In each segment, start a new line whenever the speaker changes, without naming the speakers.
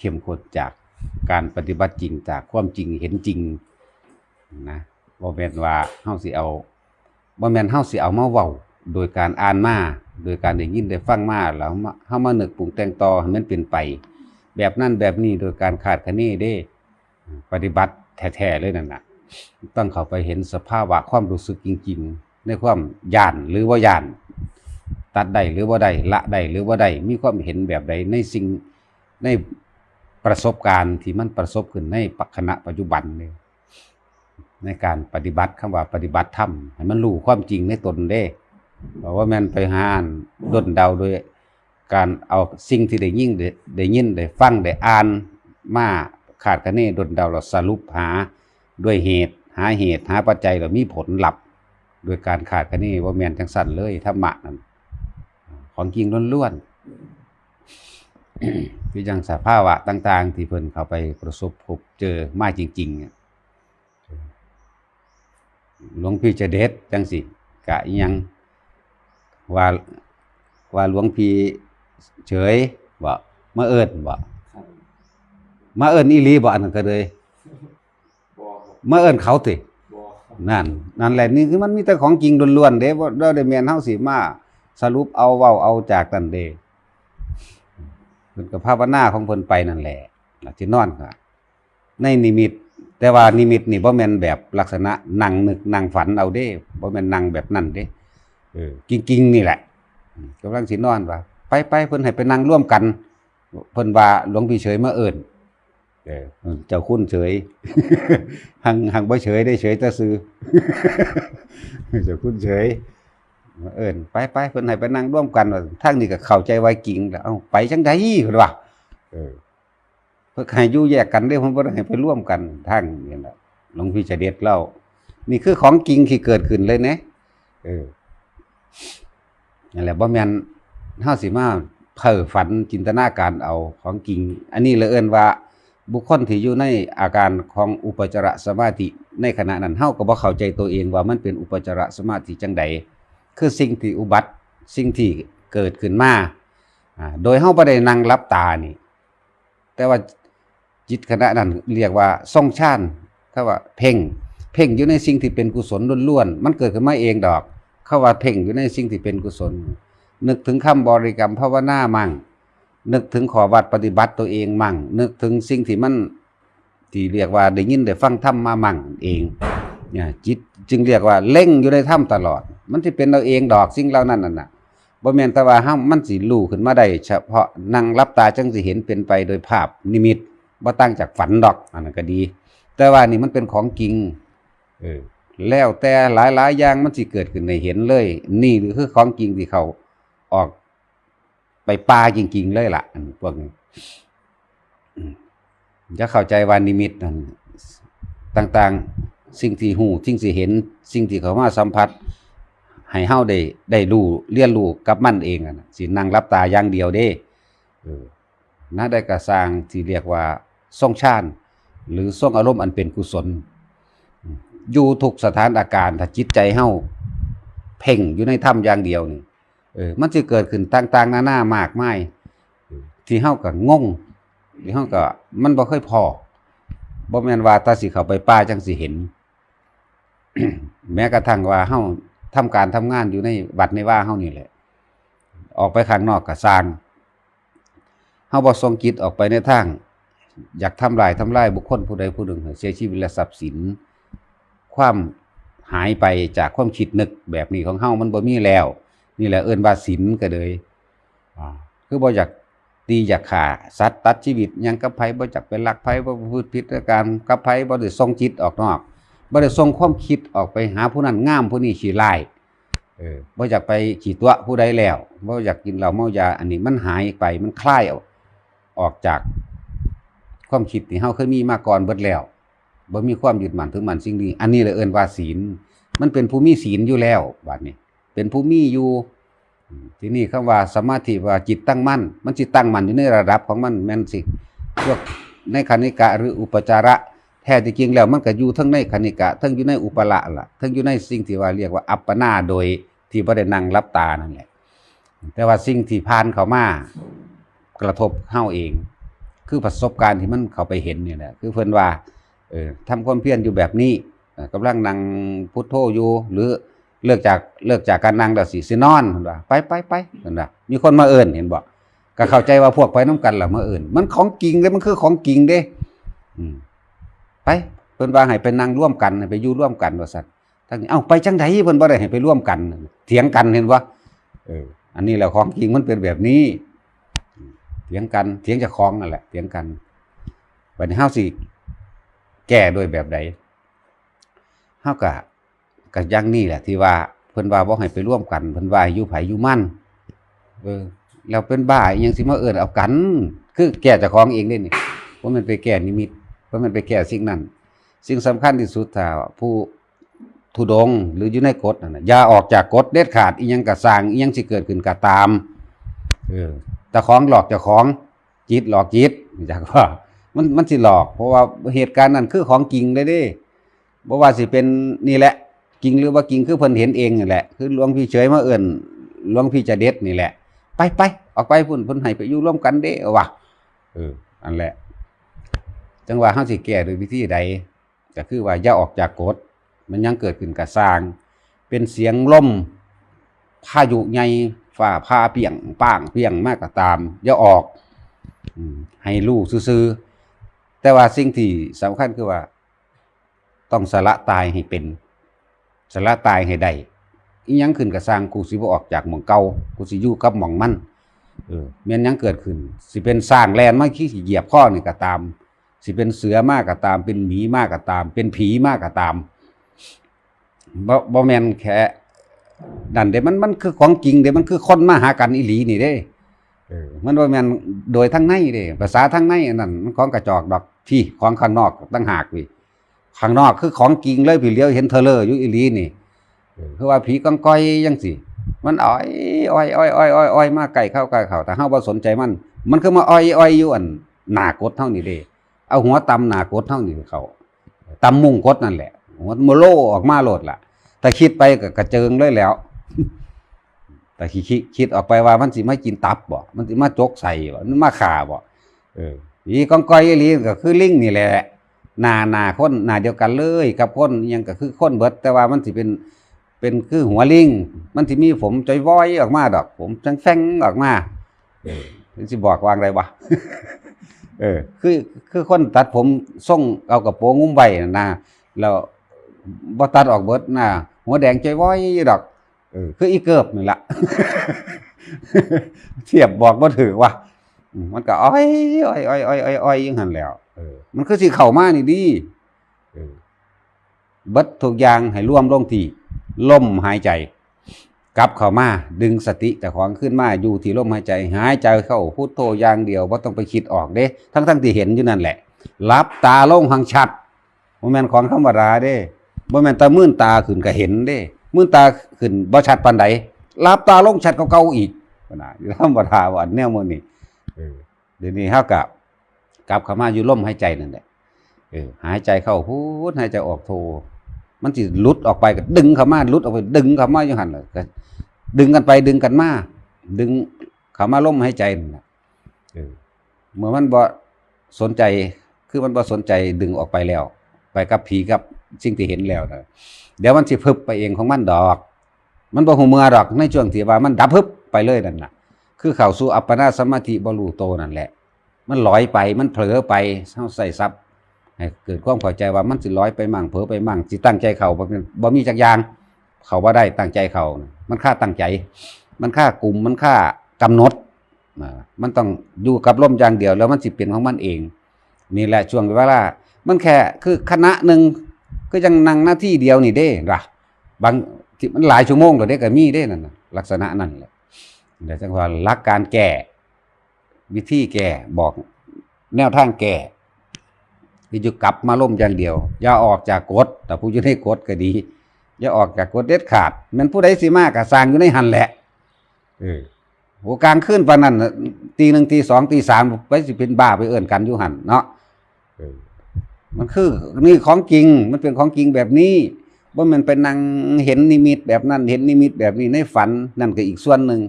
เข้มข้นจากการปฏิบัติจริงจากความจริงเห็นจริงนะบ่แม่นว่าเฮาสิเอาบ่แม่นเฮาสิเอามาเว้าโดยการอ่านมาโดยการได้ยินได้ฟังมาแล้วมาเฮามานึกปรุงแต่งต่อให้มันเป็นไป แบบนั้นแบบนี้โดยการขาดคะเนเด้ ปฏิบัติแท้ๆเลยนั่นน่ะต้องเข้าไปเห็นสภาวะความรู้สึกจริงๆ ในความย่านหรือว่าย่าน ตัดได้หรือว่าได้ละได้หรือว่าได้มีความเห็นแบบใดในสิ่งใน ประสบการณ์ที่มันประสบขึ้นในปัจขณะปัจจุบันเลยในการปฏิบัติคำว่าปฏิบัติธรรมให้มันรู้ความจริงในตนเด้เพราะว่าแม่นไปหานด้นเดาโดยการเอาสิ่งที่ได้ยิ่งได้ยินได้ฟังได้อ่านมาขาดคะเนดนเดาเราสรุปหาด้วยเหตุ หาเหตุหาปัจจัยแล้วมีผลลัพธ์โดยการขาดคะเนว่าแม่นจังสั่นเลยธรรมะนั่นของจริงล้วนๆ คือย่างสภาวะต่างๆ ที่เพิ่นเข้าไปประสบพบเจอมาจริงๆหลวงพี่จะเด็ดจังสิกะยังว่าว่าหลวงพี่เฉยบ่มาเอิ้นบ่มาเอิ้นอีลีบ่อันนั้นก็เลยมาเอิ้นเขาตินั่น นั่นแหละนี่คือมันมีแต่ของจริงล้วนๆเด้บ่ได้แม่นเฮาสิมาสรุปเอาเว้าเอาจากนั่นเด้ พิ่นก็ภาวนาของเพิ่นไปนั่นแหละหลักที่นอนก็ในนิมิต แต่ว่านิมิตนี่บ่แม่นแบบลักษณะนั่งนึกนั่งฝันเอาเด้บ่แม่นนั่งแบบนั้นเด้เออจริงๆนี่แหละอืมกำลังสินอนว่าไปไปเพิ่นให้ไปนั่งร่วมกันเพิ่นว่าหลวงพี่เฉยมาเอิ้นเออเจ้าคุณเฉยหังหังบ่เฉยได้เฉยแต่ซื้อเจ้าคุณเฉย เอิ้นไปไปเพิ่นให้ไปนั่งร่วมกันว่าทางนี้ก็เข้าใจไว้กิ่งแล้วเอ้าไปจังได๋เพิ่นว่าเออเพิ่นให้อยู่แยกกันเด้เพิ่นบ่ได้ให้ไปร่วมกันทางนี่แหละหลวงพี่จะเด็ดเล่านี่คือของจริงที่เกิดขึ้นเลยนะเออนั่นแหละบ่แม่นเฮาสิมาเพ้อฝันจินตนาการเอาของจริง อันนี้เลยเอิ้นว่า บุคคลที่อยู่ในอาการของอุปจารสมาธิในขณะนั้นเฮาก็บ่เข้าใจตัวเองว่ามันเป็นอุปจารสมาธิจังใด คือสิ่งที่อุบัติ สิ่งที่เกิดขึ้นมาโดยเฮาบ่ได้นั่งหลับตานี่ แต่ว่าจิตขณะนั้นเรียกว่าทรงฌานเขาว่าเพ่ง เพ่งอยู่ในสิ่งที่เป็นกุศลล้วนๆ มันเกิดขึ้นมาเองดอก เขาว่าเพ่งอยู่ในสิ่งที่เป็นกุศล นึกถึงคำบริกรรมภาวนามั่ง นึกถึงขอวัดปฏิบัติตัวเองมั่ง นึกถึงสิ่งที่มันที่เรียกว่าได้ยินได้ฟังธรรมมามั่งเองเนี่ยจิตจึงเรียกว่าเล่งอยู่ในธรรมตลอด มันที่เป็นเราเองดอกสิ่งเหล่านั้นน่ะนะบ่แม่นแต่ว่าห้ามันสิรู้ขึ้นมาได้เฉพาะนั่งรับตาจังสิเห็นเป็นไปโดยภาพนิมิตบ่ตั้งจากฝันดอกอันนั้นก็ดี แต่ว่านี่มันเป็นของจริงเออแล้วแต่หลายๆอย่างมันสิเกิดขึ้นในเห็นเลย นี่คือของจริงที่เขาออกไปปาจริง ๆ เลยล่ะอันพวกนี้จะเข้าใจว่านิมิตนั่นต่าง ๆ สิ่งที่หูสิ่งที่เห็น สิ่งที่เขามาสัมผัส ให้เฮาได้ได้รู้เรียนรู้กับมันเองอะนะสินั่งรับตาอย่างเดียวเด้เออน่าได้กระสร้างที่เรียกว่าทรงฌานหรือทรงอารมณ์อันเป็นกุศล อยู่ทุกสถานอาการถ้าจิตใจเฮาเพ่งอยู่ในถ้ำอย่างเดียวนี่เออมันจะเกิดขึ้นต่างๆ หน้าๆมากมายที่เฮาก็งงที่เฮาก็มันบ่เคยพอบ่แม่นว่าตาสิเข้าไปป่าจังสิเห็น แม้กระทั่งว่าเฮา ทำการทำงานอยู่ในวัดในว่าเฮานี่แหละ ออกไปข้างนอกก็สร้างเฮาบ่ทรงจิตออกไปในทาง อยากทำลายทำลายบุคคลผู้ใดผู้หนึ่งเสียชีวิตและทรัพย์สิน ความหายไปจากความคิดนึกแบบนี้ของเฮามันบ่มีแล้ว นี่แหละเอิ้นว่าศีลก็เลยคือบ่อยากตีอยากฆ่าสัตว์ตัดชีวิตยังกับไผบ่อยากไปลักไผบ่ประพฤติผิดการกับไผบ่ได้ส่งจิตออกนอก บ่ได้ส่งความคิดออกไปหาผู้นั้นงามผู้นี้ขี้ร้ายเออบ่อยากไปขี้ตัวผู้ใดแล้วบ่อยากกินเหล้าเมายาอันนี้มันหายไปมันคลายออกออกจาก ความคิดที่เฮาเคยมีมาก่อนเบิดแล้วบ่มีความยึดมั่นถือมั่นสิ่งนี้ อันนี้เลยเอิ้นว่าศีล มันเป็นผู้มีศีลอยู่แล้วบัดนี้ เป็นผู้มีอยู่ที่นี่คำว่าสมาธิว่าจิตตั้งมั่น มันจิตตั้งมั่นอยู่ในระดับของมันแม่นสิพวกในคณิกะหรืออุปจาระ แท้ที่จริงแล้วมันก็อยู่ทั้งในคณิกะ ทั้งอยู่ในอุปละล่ะ ทั้งอยู่ในสิ่งที่ว่าเรียกว่า อัปปนาโดยที่บ่ได้นั่งรับตานั่นแหละแต่ว่าสิ่งที่ผ่านเข้ามากระทบเฮาเอง คือประสบการณ์ที่มันเข้าไปเห็นเนี่ยแหละคือเพิ่นว่าเออทำความเพียรอยู่แบบนี้เอ่อกำลังนั่งพุทโธอยู่ หรือเลิกจากเลิกจากการนั่งแล้วสิสินอนเพิ่นว่าไปไปไปเพิ่นว่ามีคนมาเอิ้นเห็นบ่ก็เข้าใจว่าพวกไปน้กันล่ะมาเอิ้นมันของจริงเด้มันคือของจริงเด้อืม เพิ่นว่าให้ไปนั่งร่วมกันไปอยู่ร่วมกันว่าซั่นทั้งนี้เอ้าไปจังไดเพิ่นบ่ได้ให้ไปร่วมกัน เถียงกันเห็นบ่เออ อันนี้แหละของจริงมันเป็นแบบนี้ เถียงกันเถียงเจากของนั่นแหละเถียงกันบัดนี้เฮาสิแก้ด้วยแบบใดเฮาก็ก็อยังนี่แหละ ที่ว่าเพิ่นว่าบ่ให้ไปร่วมกันเพิ่นว่าอยู่ไผอยู่มั่นเออแล้วเป็นบ้าอีหยังสิมาเอิ้นเอากัน คือแก้เจ้าของเองเด้นี่ว่ามันไปแก้นิมิต ว่าะมันไปแก้สิ่งนั้น สิ่งสำคัญที่สุดถ้าผู้ทุดงหรืออยู่ในกฎนะอย่าออกจากกฎเด็ดขาดอียังกะสางอียังสิเกิดขึ้นก็ตามเออแต่ของหลอกจ้าของจิตหลอกจิตจากว่ามันมันสิหลอก เพราะว่าเหตุการณ์นั้นคือของจริงเลยเด้บ่ว่าสิเป็นนี่แหละจริงหรือว่าจริงคือเพิ่นเห็นเองนี่แหละ คือหลวงพี่เฉยมาเอิ้นหลวงพี่จะเด็ดนี่แหละ ไปไปออกไปพุ่นพิ่นให้ไปอยู่ร่วมกันเด้อวะเอออันแหละ จังว่าเฮาสิแก้ด้วยวิธีใดก็คือว่าอย่าออกจากกฎมันยังเกิดขึ้นกับสร้าง เป็นเสียงลมพายุใหญ่ฟ้าพาเปียงป้างเปียงมากก็ตาม อย่าออกให้รู้ซื่อๆแต่ว่าสิ่งที่สำคัญคือว่า ต้องสละตายให้เป็น สละตายให้ได้อียังขึ้นกับสร้างกูสิบ่ออกจากหม่องเก่ากูสิอยู่กับหม่องมันเออม่นยังเกิดขึ้น สิเป็นสร้างแลนมาขี้เหยียบข้อนี่ก็ตาม สิเป็นเสือมากก็ตาม เป็นหมีมากก็ตาม เป็นผีมากก็ตามบ่บ่แม่นแค่นั่นเด้มันมันคือของจริงเด้มันคือคนมาหากันอีหลีนี่เด้มันบ่แม่นโดยทางในเด้ภาษาทางในอันนั้นมันของกระจอกดอกที่ของข้างนอกต่างหากวิข้างนอกคือของจริงเลยพี่เลี้ยวเห็นเทอเลอร์อยู่อีหลีนี่เออคือว่าผีกังก้อยจังซี่มันอ้อยอ้อยอ้อยอ้อยอ้อยมาใกล้เข้าใกล้เข้าแต่เฮาบ่สนใจมัน มันคือมาอ้อยอ้อยอยู่อันหน้ากดเท่านี้เด้ เอาหัวตำหนากดเท่านี้เขาตำมุงกดนั่นแหละหัวโมโลออกมาโหลดล่ะแต่คิดไปก็กระเจิงเลยแล้ว แต่คิดคิดคิดออกไปว่ามันสิมากินตับบ่ มันสิมาจกใส่บ่มันมาขาบ่เอออีกองก้อยอีลีก็คือลิงนี่แหละหนาหนาคนหนาเดียวกันเลย กับคนยังก็คือคนเบิด แต่ว่ามันสิเป็นเป็นคือหัวลิง มันสิมีผมจอยว้อยออกมาดอก ผมจังแฟงออกมาเออมันสิบอกวางไรวะ เออ คือคือคนตัดผมส่งเอากระโปรงงุ้มใบนะนะแล้วบ่ตัดออกเบิดนะหัวแดงใจว้อยดอกเออคืออีเกิบนี่ละเทียบบอกบ่ถือว่ามันก็อ้อยอ้อยอ้อยอ้อยอ้อยอ้อยยังหันแล้วเออมันคือสิเข้ามานี่ดีเออบิดทุกอย่างให้ร่วมลงที่ลมหายใจ กลับเข้ามาดึงสติแต่ของขึ้นมาอยู่ที่ลมหายใจ หายใจเข้าพุทโธอย่างเดียวว่าต้องไปคิดออกเด้ ทั้งทั้งๆที่เห็นอยู่นั่นแหละรับตาลงหังชัดบ่แมนของธรรมดาเด้บ่แมนตามื่นตาขึ้นก็เห็นเด้มื่นตาขึ้นบ่ชัดปานใดรับตาลงชัดเก่าอีกว่าน่ะอยู่ธรรมดาวันแนวมื้อนี้เดี๋ยวนี้เฮากับกลับเข้ามาอยู่ลมหายใจนั่นแหละหายใจเข้าพุทหายใจออกโท มันสิหลุดออกไปก็ดึงเข้ามาหลุดออกไป ดึงเข้ามาอยู่หั่นเลยก็ดึงกันไปดึงกันมาดึงเข้ามาล่มหายใจนั่นน่ะเออเมื่อมันบ่สนใจคือมันบ่สนใจดึงออกไปแล้ว ไปกับผีกับสิ่งที่เห็นแล้วนะเดี๋ยวมันสิพึบไปเองของมันดอก มันบ่ฮู้เมื่อดอกในช่วงที่ว่ามันดับพึบไปเลยนั่นน่ะคือเข้าสู่อัปปนาสมาธิบ่รู้โตนั่นแหละ มันลอยไปมันเผลอไปเฮาใส่ซับ ให้เกิดความเข้าใจว่ามันสิร้อยไปมั่งเผลอไปมั่งสิตั้งใจเขาบ่บ่มีจักอย่าง เขาบ่ได้ตั้งใจเขาน่ะมันค่าตั้งใจ มันค่ากลุ่มมันค่ากำหนดมันต้องอยู่กับลมอย่างเดียว แล้วมันสิเป็นของมันเอง นี่แหละช่วงเวลามันแค่คือคณะหนึ่งก็ยังนั่งหน้าที่เดียวนี่เด้ล่ะบางที่มันหลายชั่วโมงแล้วเด้ก็มีเด้นั่นลักษณะนั่นแหละเดี๋ยวจังว่าหลักการแก้วิธีแก้บอกแนวทางแก้ ที่จะกลับมาล่มอย่างเดียว อย่าออกจากกฎแต่ผู้อยู่ในกฎก็ดี อย่าออกจากกฎเด็ดขาดมันผู้ใดสิมากก็สร้างอยู่ในหันแหละเออโหกลางคืนปานนั้นตีหนึ่งตีสองตีสามไปสิเป็นบ้าไปเอื่นกันอยู่หันเนาะเออมันคือนี่ของจริง มันเป็นของจริงแบบนี้ว่ามันเป็นนั่งเห็นนิมิตแบบนั้น เห็นนิมิตแบบนี้ในฝันนั่นก็อีกส่วนหนึ่ง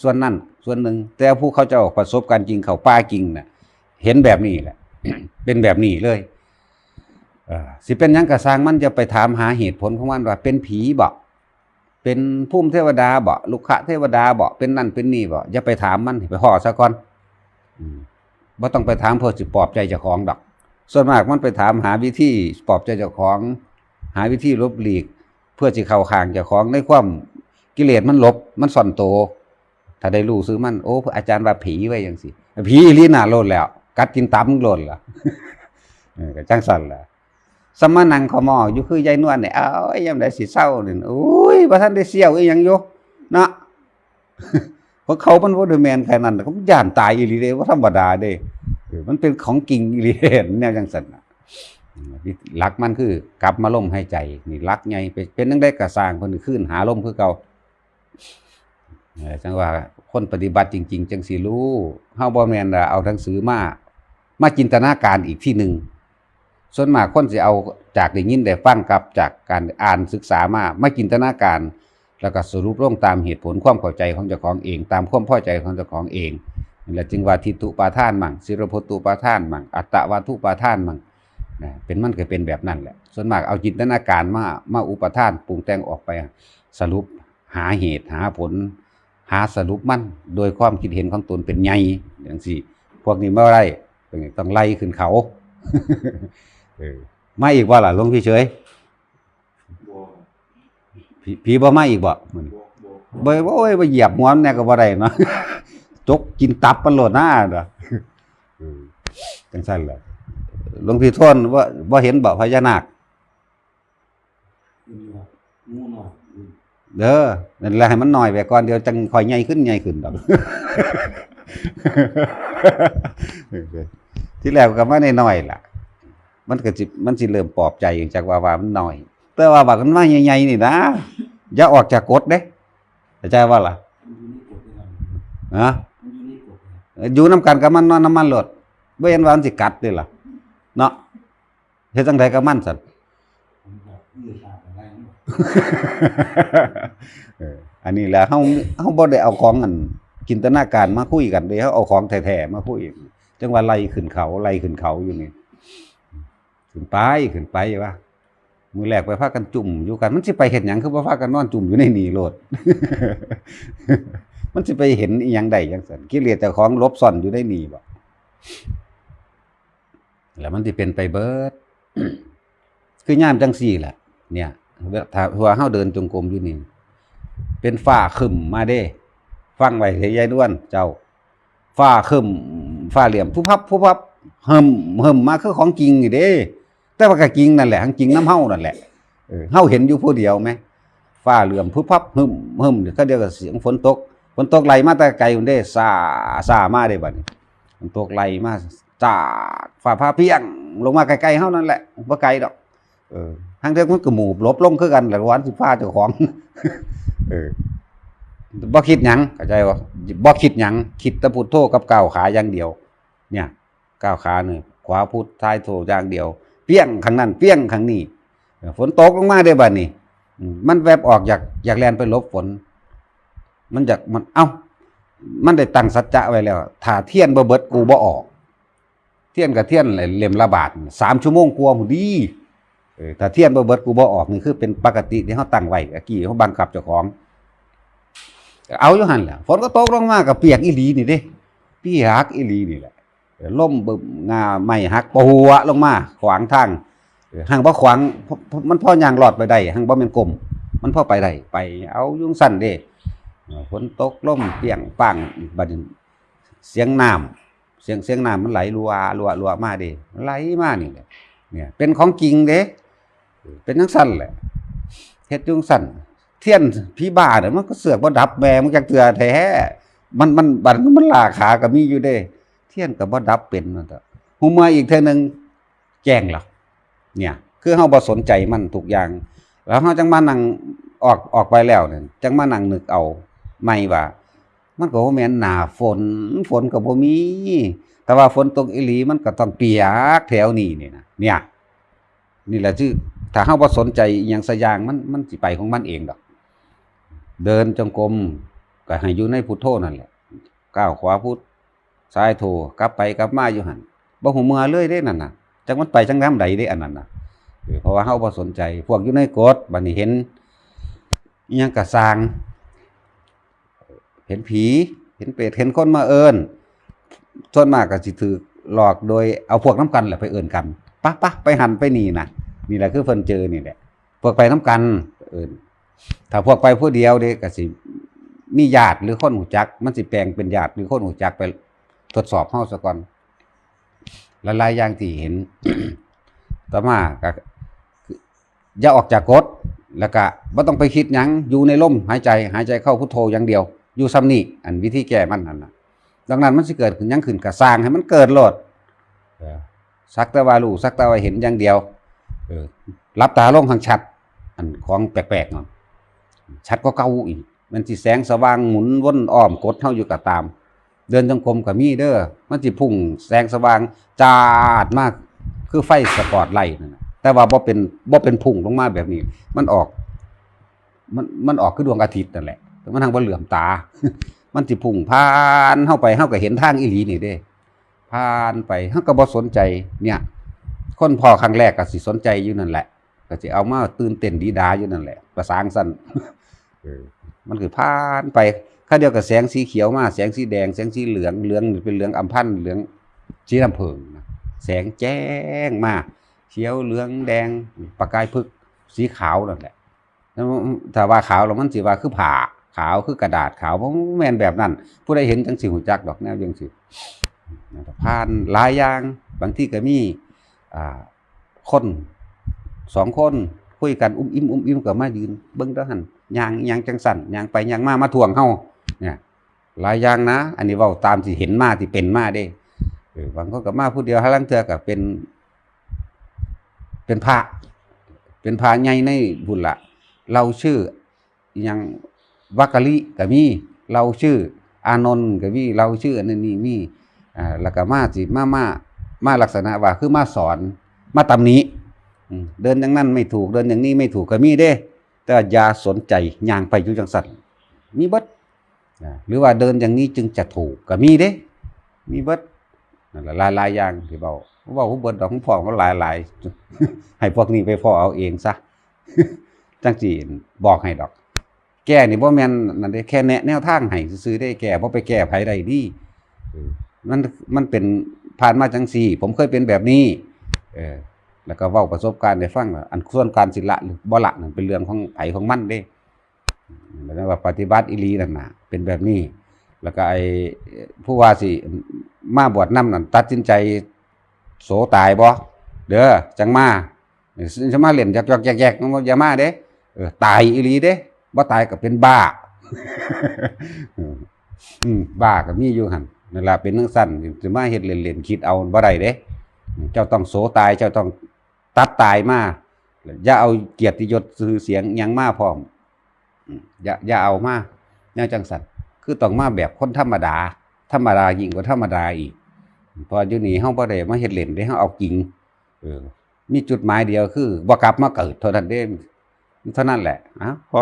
ส่วนนั้นส่วนหนึ่งแต่ผู้เขาเจะออกประสบการณ์จริงเขาป้าจริงน่ะ เห็นแบบนี้แหละ เป็นแบบนี้เลยสิเป็นยังกระสร้างมันจะไปถามหาเหตุผลของมันว่า เป็นผีบ่เป็นพุ่มเทวดาบ่ลูกขะเทวดาบ่เป็นนั่นเป็นนี่บ่อย่าไปถามมันไปห่อซะก่อนอืมบ่ต้องไปถามเพื่อสิปลอบใจเจ้าของดอก ส่วนมากมันไปถามหาวิธีปลอบใจเจ้าของ หาวิธีลบหลีก เพื่อสิเข้าข้างเจ้าของในความกิเลสมันลบ มันซ่อนโต ถ้าได้รู้ซื้อมันโอ้อาจารย์ว่าผีไว้จังซี่ผีลีน่าโลดแล้ว กัดกินตับโลดล่ะเออก็จังสั่นล่ะสมานังขอมออยู่คือยายนวลเนี่ยเอ้ายยามใดสิเศร้านี่โอ้ยบ่ทันได้เสียวอีหยังอยู่เนาะเพราะเขามันบ่ได้แม่นแค่นั้นเขาย่านตายอีหลีเด้บ่ธรรมดาเด้เออมันเป็นของจริงอีหลีเด้แนวจังซั่นน่ะอืมหลักมันคือกลับมาลมหายใจนี่หลักใหญ่เป็นเป็นจังได๋ก็สร้างเพิ่นขึ้นหาลมคือเก่าเออจังว่าคนปฏิบัติจริง ๆ จังสิรู้เฮาบ่แม่นว่าเอาหนังสือมา มาจินตนาการอีกที่หนึ่งส่วนมากคนสิเอาจากได้ยินได้ฟังกับจากการอ่านศึกษามามาจินตนาการ แล้วก็สรุปลงตามเหตุผลความเข้าใจของเจ้าของเอง ตามความพอใจของเจ้าของเองนั่แหละจึงว่าทิฏฐุปาทานมั่งสิรพตุปาทานมั่งอัตตวาทุปาทานมั่งนะเป็นมันก็เป็นแบบนั้นแหละ ส่วนมากเอาจินตนาการมามาอุปทานปรุงแต่งออกไป สรุปหาเหตุหาผล หาสรุปมันโดยความคิดเห็นของตนเป็นไงอย่างสี่พวกนี้เมื่อไร ต้องไล่ขึ้นเขาเออมาอีกว่าล่ะหลวงพี่เฉย
บ่
ผีผีบ่มาอีกบ่มื้อนี้
บ่บ่
บ่โอ้ยบ่เหยียบหัวมันแน่ก็บ่ได้เนาะจกกินตับมันโลดหน้าเด้อเออจังซั่นแหละหลวงพี่ทวนว่าบ่เห็นบ่พญานาค
งูหน่อย
เด้อนั่นแหละให้มันน้อยไปก่อนเดี๋ยวจังค่อยใหญ่ขึ้นใหญ่ขึ้นดอก ที่แรกก็มาน้อยๆล่ะ มันก็สิมันสิเริ่มปลอบใจจากว่าว่ามันน้อย แต่ว่าบักมันมาใหญ่ๆนี่นะอย่าออกจากกฎเด้เข้าใจว่าล่ะ
มันอยู่ในกฎนะครับ
ฮะ
มันอยู่ในกฎนะ
อยู่นํกันกับมันนอนน้ำมันโลดบ่เห็นว่ามันสิกัดเด้ล่ะ เนาะเฮ็ดจังไดกับมันซั่น
ผมแบบเลือดอาบอะไรนี่
เอออันนี้แหละเฮาเฮาบ่ได้เอาของอันจินตนาการมาคุยกันเด้เฮาเอาของแท้ๆมาคุย จังว่าไล่ขึ้นเขาไล่ขึ้นเขาอยู่นี่ขึ้นไปขึ้นไปว่ามือแรกไปพากันจุ่มอยู่กัน มันสิไปเฮ็ดหยังคือบ่พากันนอนจุ่มอยู่ในนีโลด มันสิไปเห็นอีหยังได้จังซั่นกิเลสเจ้าของลบซ่อนอยู่ในนีบ่แล้วมันสิเป็นไปเบิด คือย่ามจังซี่แหละเนี่ยถ้าว่าเฮาเดินจงกรมอยู่นี่เป็นฝ้าครึมมาเด้ ฟังไว้เถยายด้วน เจ้าฝ้าครึ มฝ้าเหลี่ยมผู้พับผู้พับเฮิมเฮิมมาคือของจริงนี่เด้ แต่ว่าก็จริงนั่นแหละทั้งจริงน้ำเฮานั่นแหละเฮาเห็นอยู่ผู้เดียวไหมฝ้าเหลื่อมผู้พับหึมหึมก็เดียวกับเสียงฝนตกฝนตกไหลมาแต่ไกลพุ่นเด้ซาซามาเด้บัดนี้ฝนตกไหลมาจากฝ้าผ้าเพียง ลงมาไกลๆเฮานั่นแหละบ่ไกลดอกเออทางเดียวมันก็หมูบลบลงคือกันหละวันสิฟ้าเจ้าของเออ บ่คิดหยังเข้าใจบ่บ่คิดหยังคิดแต่พุทโธกับก้าวขาอย่างเดียว เนี่ยก้าวขาเนี่ยขวาพุทซ้ายโธอย่างเดียว เปี้ยงข้างนั้น เปี้ยงข้างนี้ฝนตกลงมาได้บัดนี้มันแวบออกอยากอยากแลนไปลบฝน มันอยากมันเอ้า มันได้ตั้งสัจจะไว้แล้วถ้าเทียนบ่เบิดกูบ่ออก เทียนกับเทียนเล่มละบาทสามชั่วโมงกว่าพุ่นดีเออถ้าเทียนบ่เบิดกูบ่ออกนี่คือเป็นปกติที่เฮาตั้งไว้กี้เฮาบังคับเจ้าของ เอาอยู่หั่นแหละฝนก็ตกลงมาก็เปียกอีหลีนี่เด้เปียกอีหลีนี่แหละล่มบึมงาไม้หักปัวลงมา ขวางทางห่างบ่ขวางมันพ่อย่างรอดไปได้ห่างบ่แม่นกลมมันพ่อไปได้ไป เอายุ่งสั่นเด้ฝนตกล่มเปียงปังบัดเสียงน้ำเสียงเสียงน้ำมันไหลรัวรัวรัวมาเด้ไหลมานี่เนี่ยเป็นของจริงเด้เป็นจังสั่นแหละเฮ็ดจังสั่น เทียนพี่บ้าเนี่ยมันก็เสือกบ่ดับแม่มันจักเทื่อแท้มันมันบัดมันลาขาก็มีอยู่เด้ เทียนก็บ่ดับเป็นนั่นเถอะฮู้มาอีกเทื่อหนึงแจ้งแล้วเนี่ยคือเฮาบ่สนใจมันทุกอย่าง แล้วเฮาจังมานั่งออกออกไปแล้วเนี่ยจังมานั่งนึกเอาไม่ว่า มันก็บ่แม่นหน้าฝนฝนก็บ่มี แต่ว่าฝนตกอีหลีมันก็ต้องเปียกแถวนี้นี่นะเนี่ย นี่แหละที่อถ้าเฮาบ่สนใจอหยังสักอย่างมันมันสิไปของมันเองดอก เดินจงกรมก็ให้อยู่ในพุทโธนั่นแหละก้าวขวาพุทซ้ายโธกลับไปกลับมาอยู่หันบ่หูเมื่อเลยเด้นั่นน่ะจักมันไปจังน้ำใดเด้อันนั้นน่ะเออเพราะว่าเฮาบ่สนใจ พวกอยู่ในกฎบัดนี้เห็นยังก็สร้างเห็นผี เห็นเปรตเห็นคนมาเอิ้นส่วนมากก็สิถูกหลอกโดยเอาพวกน้ำกันแหละไปเอิ้นกันปะปะไปหันไปนี่น่ะนี่แหละคือเพิ่นเจอนี่แหละพวกไปน้ำกันเอิ้น ถ้าพวกไปผู้เดียวเด้ก็สิมีญาติหรือคนหูจัก มันสิแปลงเป็นญาติหรือคนหูจักไปทดสอบเฮาซะก่อนหลายๆอย่างที่เห็นต่อมาก็ออย่าออกจากกฎแล้วก็บ่ต้องไปคิดหยังอยู่ในลมหายใจ หายใจเข้าพุทโธอย่างเดียว อยู่ซ้ำนี่อันวิธีแก้มันนั่นนะดังนั้นมันสิเกิดขึ้นยังขึ้นก็สร้างให้มันเกิดโลดสักต่ว่ารูสักต่ว่าเห็นอย่างเดียวรับตาลงทางชัด อันของแปลกๆเนาะ ชัดก็เก่าอีก มันสิแสงสว่างหมุนวนอ้อมกดเฮาอยู่ก็ตาม เดินจงกรมก็มีเด้อมันสิพุ่งแสงสว่างจาดมากคือไฟสปอตไลท์นั่นนะแต่ว่าบ่เป็นบ่เป็นพุ่งลงมาแบบนี้ มันออก มันมันออกคือดวงอาทิตย์นั่นแหละแต่มันทางบ่เหลื่อมตา มันสิพุ่งผ่านเฮาไปเฮาก็เห็นทางอีหลีนี่เด้ผ่านไปเฮาก็บ่สนใจเนี่ย คนพอครั้งแรกก็สิสนใจอยู่นั่นแหละ ก็สิเอามาตื่นเต้นดีดาอยู่นั่นแหละ ประสางสั้นเออ มันคือผ่านไปข้าเดียวกับแสงสีเขียวมาแสงสีแดงแสงสีเหลืองเหลืองเป็นเหลืองอัมพันธ์เหลืองสีน้ำผึ้งแสงแจ้งมาเขียวเหลืองแดงประกายพึกสีขาวนั่นแหละถ้าว่าขาวแล้วมันสิว่าคือผ่าขาวคือกระดาษขาวเพราะแมนแบบนั้น ผู้ใดเห็นจังสิหูจักดอกแนวจังสิผ่านหลายอย่างบางที่ก็มีอ่าคนสองคน คุยกันอุ้มอิ่มอุ้มอิ่มก็มายืนเบิ่งเด้อหั่นยางยางจังสั่นยางไปยางมามาทวงเฮาเนี่ยหลายอย่างนะ อันนี้เว้าตามที่เห็นมาที่เป็นมาเด้บางคนก็มาผู้เดียวหาลังเทื่อก็เป็น เป็นพระ เป็นพระใหญ่ในบุญละเราชื่ออิหยังวักลิก็มีเราชื่อ อานนท์ก็มีเราชื่ออันนั้นนี่มีอ่าแล้วก็มาสิมามามาลักษณะว่าคือมาสอนมาตำหนี้ เดินอย่างนั้นไม่ถูกเดินอย่างนี้ไม่ถูกก็มีเด้ แต่ยาสนใจย่างไปอยู่จังซั่นมีเบิดหรือว่าเดินอย่างนี้จึงจะถูกก็มีเด้ มีเบิดหลายหลายอย่างที่เบาเบาผู้เบิดดอกของพ่อก็หลายหลายให้พวกนี้ไปพ่อเอาเองซะจังสิบอกให้ดอก แก้นี่บ่แมนนั่นเด้แค่แนะแนวทางให้ซื่อได้แก้บ่ไปแก้ไผได้ดีมันมันเป็นผ่านมาจังซี่ ผมเคยเป็นแบบนี้ เออ แล้วก็เว้าประสบการณ์ให้ฟังว่าอันส่วนการสิละหรือบ่ละนั่นเป็นเรื่องของไผของมันเด้แล้วว่าปฏิบัติอีหลีนั่นน่ะเป็นแบบนี้ แล้วก็ไอ้ผู้ว่าสิมาบวชน้ำนั่นตัดสินใจโสตายบ่เด้อจังมาจะมาเล่นจักๆแยกๆอย่ามาเด้เออตายอีหลีเด้บ่ตายก็เป็นบ้าอืมบ้าก็มีอยู่หั่นนั่นล่ะเป็นจังซั่นสิมาเฮ็ดเล่นๆคิดเอาบ่ได้เด้เจ้าต้องโสตายเจ้าต้อง ตัดตายมาอย่าเอาเกียรติยศชื่อเสียงยังมาพร้อมอย่าอย่าเอามาแนวจังสันคือต้องมาแบบคนธรรมดา ธรรมดายิ่งกว่าธรรมดาอีกพออยู่นี่เฮาบ่ได้มาเฮ็ดเล่นได้เฮาเอาจริงเออมีจุดหมายเดียวคือบ่กลับมาเกิดเท่านั้นเด้เท่านั้นแหละอะพอ